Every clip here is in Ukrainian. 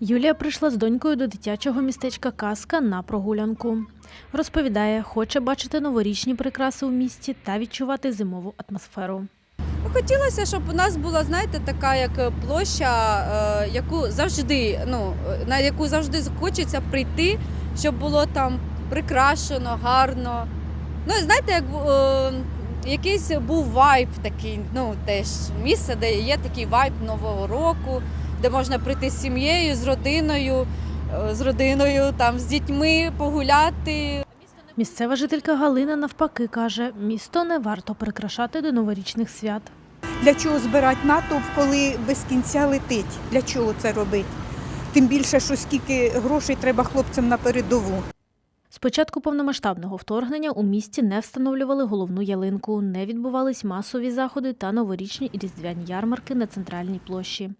Юлія прийшла з донькою до дитячого містечка Казка на прогулянку. Розповідає, хоче бачити новорічні прикраси у місті та відчувати зимову атмосферу. Хотілося, щоб у нас була, знаєте, така як площа, е, яку завжди, ну, е, на яку завжди хочеться прийти, щоб було там прикрашено, гарно. Ну, знаєте, як е, якийсь був вайб такий, ну, теж місце, де є такий вайб Нового року, де можна прийти з сім'єю, з родиною, е, з родиною, там, з дітьми погуляти. Місцева жителька Галина навпаки каже, місто не варто прикрашати до новорічних свят. Для чого збирати натовп, коли без кінця летить? Для чого це робити? Тим більше, що скільки грошей треба хлопцям на передову. З початку повномасштабного вторгнення у місті не встановлювали головну ялинку, не відбувались масові заходи та новорічні і різдвяні ярмарки на центральній площі.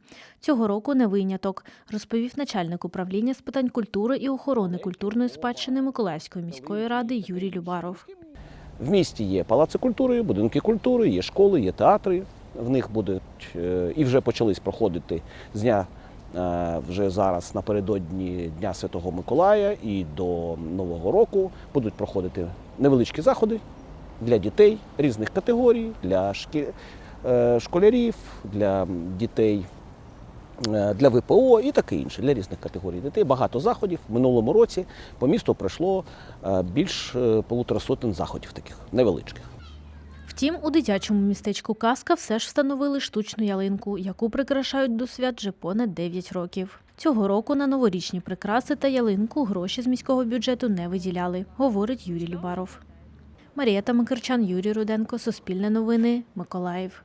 Цього року не виняток, розповів начальник управління з питань культури і охорони культурної спадщини Миколаївської міської ради Юрій Любаров. В місті є палаци культури, будинки культури, є школи, є театри. В них будуть е, і вже почались проходити з дня вже зараз напередодні Дня Святого Миколая і до Нового року будуть проходити невеличкі заходи для дітей різних категорій, для е, школярів, для дітей. е, Для ВПО і таке інше, для різних категорій дітей. Багато заходів. В минулому році по місту пройшло е, більш е, полутора сотень заходів таких невеличких. Втім, у дитячому містечку Казка все ж встановили штучну ялинку, яку прикрашають до свят вже понад 9 років. Цього року на новорічні прикраси та ялинку гроші з міського бюджету не виділяли, говорить Юрій Любаров. Марія Тамакарчан, Юрій Руденко, Суспільне новини, Миколаїв.